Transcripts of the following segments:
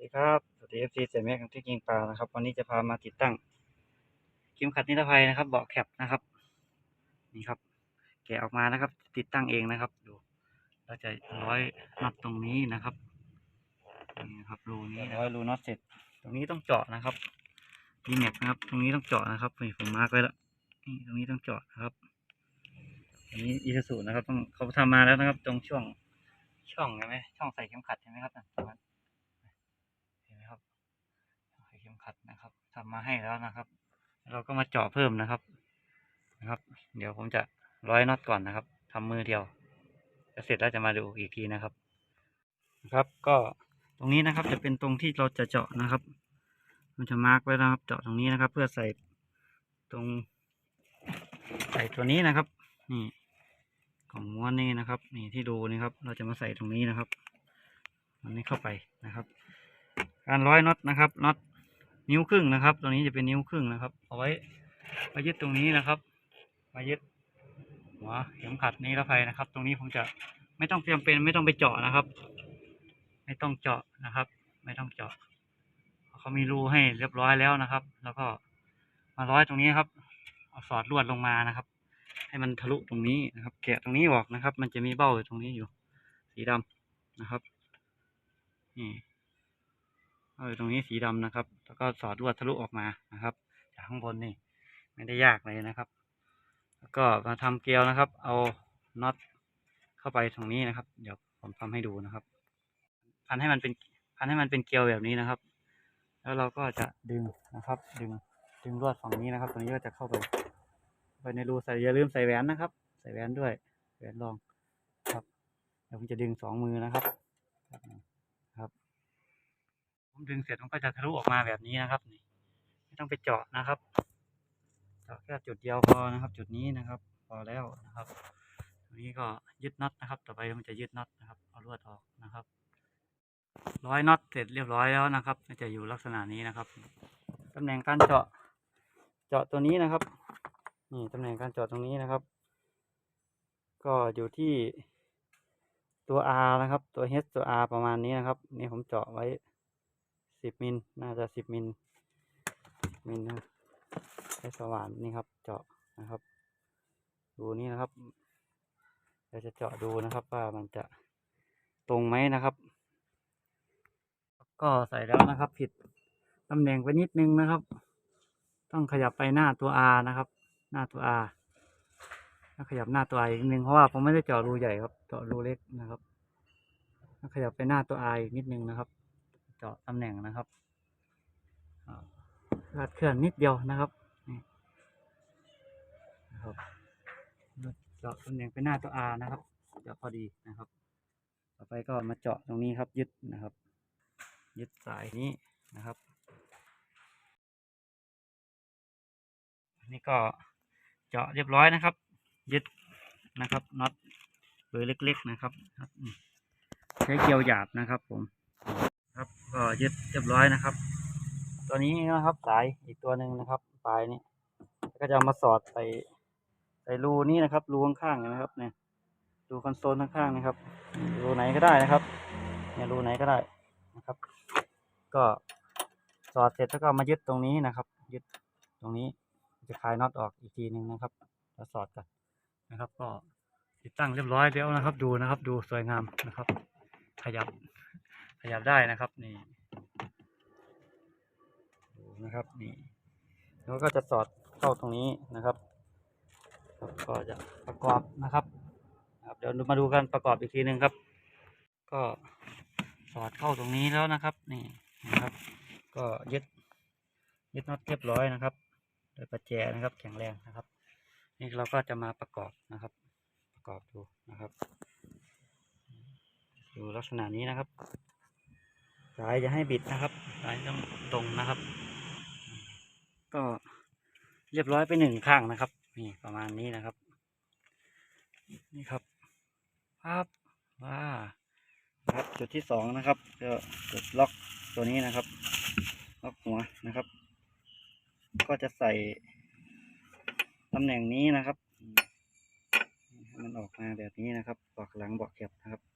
ดีครับ สวัสดีเอฟซีเสียแม็กซ์ที่กิงปลานะครับ วันนี้จะพามาติดตั้งเข็มขัดนิรภัยนะครับ เบาะแคปนะครับ นี่ครับ แกะออกมานะครับ ติดตั้งเองนะครับ ดู เราจะร้อยน็อตตรงนี้นะครับ นี่นะครับรูนี้ร้อยรูน็อตเสร็จ ตรงนี้ต้องเจาะนะครับดีเน็กนะครับ ตรงนี้ต้องเจาะนะครับนี่ผมมาร์กไว้แล้วนี่ตรงนี้ต้องเจาะนะครับ อันนี้อีซูนะครับ ต้องเขาทำมาแล้วนะครับ ตรงช่วงช่องใช่ไหมช่องใส่เข็มขัดใช่ไหมครับนั่นตรงนั้น เห็นไหมครับใส่เขัดนะครับทำมาให้แล้วนะครับ เราก็มาเจาะเพิ่มนะครับนะครับ เดี๋ยวผมจะร้อยน็อตก่อนนะครับทำมือเดียวจะเสร็จแล้วจะมาดูอีกทีนะครับนะครับ ก็ตรงนี้นะครับ จะเป็นตรงที่เราจะเจาะนะครับมันจะมาร์กไว้นะครับ เจาะตรงนี้นะครับ เพื่อใส่ตรงใส่ตัวนี้นะครับ นี่ของม้วนนี่นะครับ นี่ที่ดูนี่ครับ เราจะมาใส่ตรงนี้นะครับ มันนี้เข้าไปนะครับ การร้อยน็อตนะครับน็อต นิ้วครึ่งนะครับตัวนี้จะเป็นนิ้วครึ่งนะครับ เอาไว้มายึดตรงนี้นะครับ มายึดหัวเข็มขัดนี้ละภัยนะครับ ตรงนี้ผมจะไม่ต้องจำเป็นไม่ต้องไปเจาะนะครับ ไม่ต้องเจาะนะครับ ไม่ต้องเจาะเขามีรูให้เรียบร้อยแล้วนะครับ แล้วก็มาร้อยตรงนี้ครับ เอาสอดลวดลงมานะครับ ให้มันทะลุตรงนี้นะครับ แกะตรงนี้ออกนะครับ มันจะมีเบ้าอยู่ตรงนี้อยู่ สีดำนะครับนี่ เออตรงนี้สีดำนะครับ แล้วก็สอดลวดทะลุออกมานะครับ จากข้างบนนี่ ไม่ได้ยากเลยนะครับ แล้วก็มาทำเกลียวนะครับ เอาน็อตเข้าไปตรงนี้นะครับ เดี๋ยวผมทำให้ดูนะครับ พันให้มันเป็นพันให้มันเป็นเกลียวแบบนี้นะครับ แล้วเราก็จะดึงนะครับ ดึงดึงลวดฝั่งนี้นะครับ ตรงนี้ก็จะเข้าไปไปในรูใส่อย่าลืมใส่แหวนนะครับ ใส่แหวนด้วยแหวนรองครับเดี๋ยวผมจะดึงสองมือนะครับ ผมดึงเสร็จมันก็จะทะลุออกมาแบบนี้นะครับนี่ไม่ต้องไปเจาะนะครับ เจาะแค่จุดเดียวพอนะครับ จุดนี้นะครับ พอแล้วนะครับตรงนี้ก็ยึดน็อตนะครับ ต่อไปมันจะยึดน็อตนะครับเอาลวดออกนะครับ ร้อยน็อตเสร็จเรียบร้อยแล้วนะครับมันจะอยู่ลักษณะนี้นะครับตำแหน่งการเจาะเจาะตัวนี้นะครับนี่ตำแหน่งการเจาะตรงนี้นะครับ ก็อยู่ที่ตัว R นะครับ ตัว H ตัว R ประมาณนี้นะครับ นี่ผมเจาะไว้ สิบมิลน่าจะสิบมิลมิลนะใช้สว่านนี่ครับ เจาะนะครับ ดูนี่นะครับเราจะเจาะดูนะครับว่ามันจะตรงไหมนะครับ ก็ใส่แล้วนะครับ ผิดตำแหน่งไปนิดนึงนะครับ ต้องขยับไปหน้าตัว R นะครับ หน้าตัว R ถ้าขยับหน้าตัว R อีกนิดนึงเพราะว่าผมไม่ได้เจาะรูใหญ่ครับเจาะรูเล็กนะครับถ้าขยับไปหน้าตัว R อีกนิดนึงนะครับ เจาะตำแหน่งนะครับลาดเคลื่อนนิดเดียวนะครับนี่นะครับเจาะตำแหน่งไปหน้าตัว R นะครับเจาะพอดีนะครับ ต่อไปก็มาเจาะตรงนี้ครับยึดนะครับ ยึดสายนี้นะครับนนี้ก็เจาะเรียบร้อยนะครับ ยึดนะครับน็อตเบอร์เล็ก ๆ นะครับ ใช้เกลียวหยาบนะครับผม ครับก็ยึดเรียบร้อยนะครับ ตัวนี้นะครับสายอีกตัวหนึ่งนะครับปลายนี้ก็จะามาสอดใส่ใส่รูนี้นะครับรูข้างๆนะครับเนี่ยรูคอนโซลข้างๆนะครับรูไหนก็ได้นะครับเนี่ยรูไหนก็ได้นะครับ ก็สอดเสร็จแล้วก็มายึดตรงนี้นะครับ ยึดตรงนี้จะคลายน็อตออกอีกทีหนึ่งนะครับแล้วสอดกันนะครับ ก็ติดตั้งเรียบร้อยแล้วนะครับ ดูนะครับ ดูสวยงามนะครับ ขยับ ขยับได้นะครับนี่นะครับนี่แล้วก็จะสอดเข้าตรงนี้นะครับก็จะประกอบนะครับเดี๋ยวมาดูกันประกอบอีกทีหนึ่งครับ ก็สอดเข้าตรงนี้แล้วนะครับ นี่นะครับ ก็ยึดยึดน็อตเรียบร้อยนะครับ โดยประแจนะครับ แข็งแรงนะครับ นี่เราก็จะมาประกอบนะครับ ประกอบดูนะครับ ดูลักษณะนี้นะครับ สายจะให้บิดนะครับสายต้องตรงนะครับ ก็เรียบร้อยไปหนึ่งข้างนะครับ นี่ประมาณนี้นะครับ นี่ครับภาพว่าครับจุดที่สองนะครับก็จุดล็อกตัวนี้นะครับ ล็อกหัวนะครับ ก็จะใส่ตำแหน่งนี้นะครับมันออกมาแบบนี้นะครับบอกหลังบอกเก็บนะครับ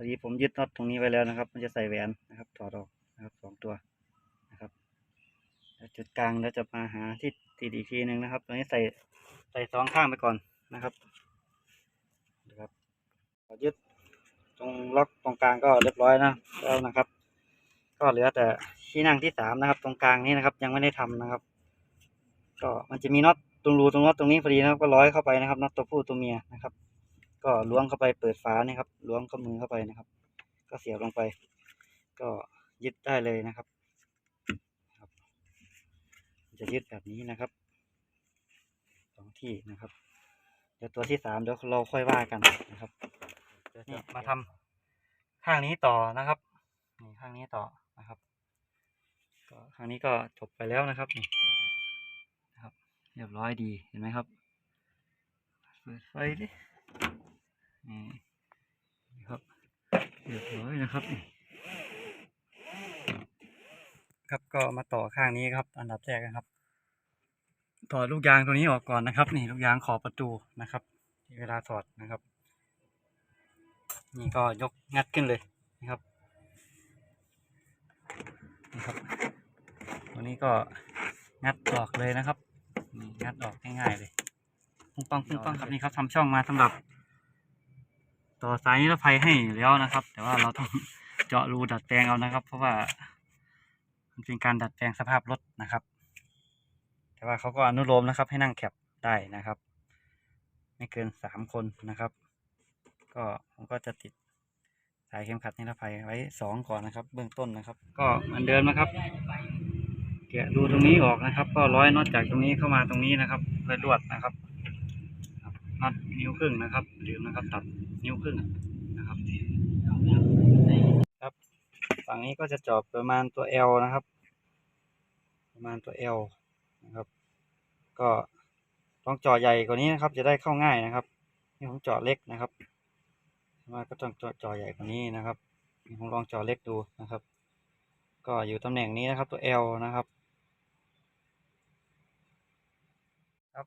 อดีผมยึดน็อตตรงนี้ไว้แล้วนะครับ มันจะใส่แหวนนะครับถอดออกนะครับสองตัวนะครับจุดกลางแล้วจะมาหาที่ติดอีกทีหนึ่งนะครับ ตรงนี้ใส่ใส่สองข้างไปก่อนนะครับนะครับยึดตรงล็อกตรงกลางก็เรียบร้อยนะแล้วนะครับ ก็เหลือแต่ที่นั่งที่สามนะครับ ตรงกลางนี้นะครับ ยังไม่ได้ทำนะครับ ก็มันจะมีน็อตตรงรูตรงน็อตตรงนี้พอดีนะครับ ก็ร้อยเข้าไปนะครับน็อตตัวผู้ตัวเมียนะครับ ก็ล้วงเข้าไปเปิดฝานี่ครับล้วงข้อมือเข้าไปนะครับ ก็เสียบลงไป ก็ยึดได้เลยนะครับ จะยึดแบบนี้นะครับสองที่นะครับ เดี๋ยวตัวที่สามเดี๋ยวเราค่อยว่ากันนะครับนี่มาทำข้างนี้ต่อนะครับนี่ข้างนี้ต่อนะครับ ก็ข้างนี้ก็จบไปแล้วนะครับนี่นะครับ เรียบร้อยดีเห็นไหมครับ เปิดไฟดิ ครับเรียบร้อยนะครับ ครับก็มาต่อข้างนี้ครับ อันดับแรกนะครับ ถอดลูกยางตัวนี้ออกก่อนนะครับ นี่ลูกยางขอบประตูนะครับที่เวลาถอดนะครับ นี่ก็ยกงัดขึ้นเลยนะครับนี่ครับตัวนี้ก็งัดออกเลยนะครับนี่งัดออกง่ายๆเลยปุ้งปังปุ้งปังครับนี่ครับทำช่องมาสำหรับ ต่อสายนิรภัยให้อยู่แล้วนะครับ แต่ว่าเราต้องเจาะรูดัดแปลงเอานะครับ เพราะว่ามันเป็นการดัดแปลงสภาพรถนะครับ แต่ว่าเขาก็อนุโลมนะครับ ให้นั่งแคปได้นะครับ ไม่เกินสามคนนะครับ ก็ผมก็จะติดสายเข็มขัดนิรภัยไว้สองก่อนนะครับ เบื้องต้นนะครับ ก็เหมือนเดิมนะครับแกะรูตรงนี้ออกนะครับ ก็ร้อยน็อตจากตรงนี้เข้ามาตรงนี้นะครับเลยลวดนะครับครับน็อตนิ้วครึ่งนะครับลืมนะครับตัด นิ้วครึ่งนะครับครับ ฝั่งนี้ก็จะจอบประมาณตัว L นะครับ ประมาณตัว L นะครับ ก็ต้องจาะใหญ่กว่านี้นะครับ จะได้เข้าง่ายนะครับนี่ผมจาะเล็กนะครับว่าก็ต้องจาะเจาะใหญ่กว่านี้นะครับผมลองจาะเล็กดูนะครับ ก็อยู่ตำแหน่งนี้นะครับตัว L นะครับ ครับ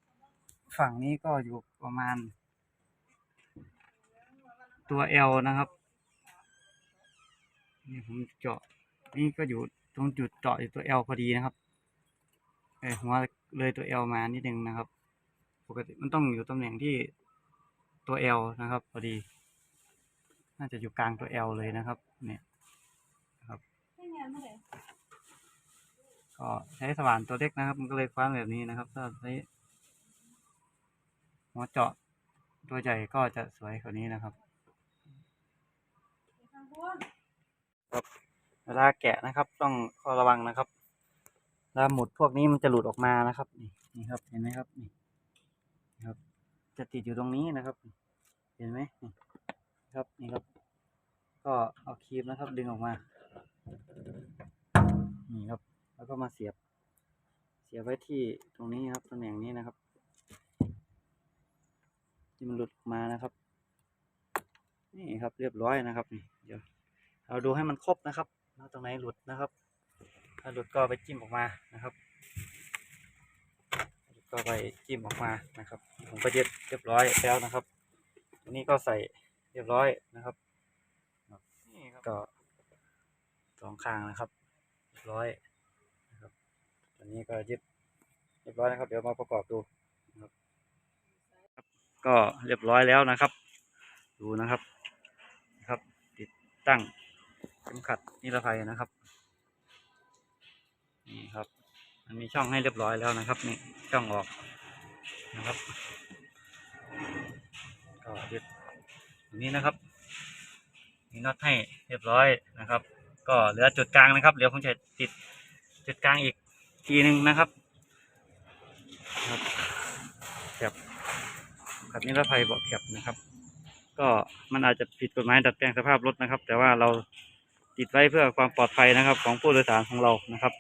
ฝั่งนี้ก็อยู่ประมาณ ตัว L นะครับ นี่ผมเจาะ นี่ก็อยู่ตรงจุดเจาะอยู่ตัว L พอดีนะครับเออหัวเลยตัว L มานิดนึงนะครับ ปกติมันต้องอยู่ตำแหน่งที่ตัว L นะครับ พอดี น่าจะอยู่กลางตัว L เลยนะครับ เนี่ยนะครับ ก็ใช้สว่านตัวเล็กนะครับ มันก็เลยคว้านแบบนี้นะครับ ถ้าใช้หัวเจาะตัวใหญ่ก็จะสวยกว่านี้นะครับ ครับเวลาแกะนะครับ ต้องข้อระวังนะครับเวลาหมุดพวกนี้มันจะหลุดออกมานะครับ นี่นี่ครับ เห็นไหมครับนี่ครับ จะติดอยู่ตรงนี้นะครับ เห็นไหมนี่ครับนี่ครับ ก็เอาครีมนะครับ ดึงออกมา นี่ครับ แล้วก็มาเสียบ เสียบไว้ที่ตรงนี้ครับตำแหน่งนี้นะครับ ที่มันหลุดออกมานะครับ นี่ครับเรียบร้อยนะครับนี่เดี๋ยวเราดูให้มันครบนะครับว่าตรงไหนหลุดนะครับ ถ้าหลุดก็ไปจิ้มออกมานะครับหลุดก็ไปจิ้มออกมานะครับ ผมก็เย็บเรียบร้อยแล้วนะครับอันนี้ก็ใส่เรียบร้อยนะครับนี่ครับก็สองข้างนะครับเรียบร้อยนะครับตอนนี้ก็ยึดเรียบร้อยนะครับ เดี๋ยวมาประกอบดูนะครับ ก็เรียบร้อยแล้วนะครับ ดูนะครับนะครับ ตั้งเข็มขัดนิรภัยนะครับ นี่ครับ มันมีช่องให้เรียบร้อยแล้วนะครับ นี่ช่องออกนะครับ ก็ยึดอย่างนี้นะครับมีน็อตให้เรียบร้อยนะครับ ก็เหลือจุดกลางนะครับเดี๋ยวผมจะติดจุดกลางอีกทีหนึ่งนะครับครับแคบขัดนิรภัยเบาะแคบนะครับ ก็มันอาจจะผิดกฎหมายดัดแปลงสภาพรถนะครับ แต่ว่าเราติดไว้เพื่อความปลอดภัยนะครับ ของผู้โดยสารของเรานะครับ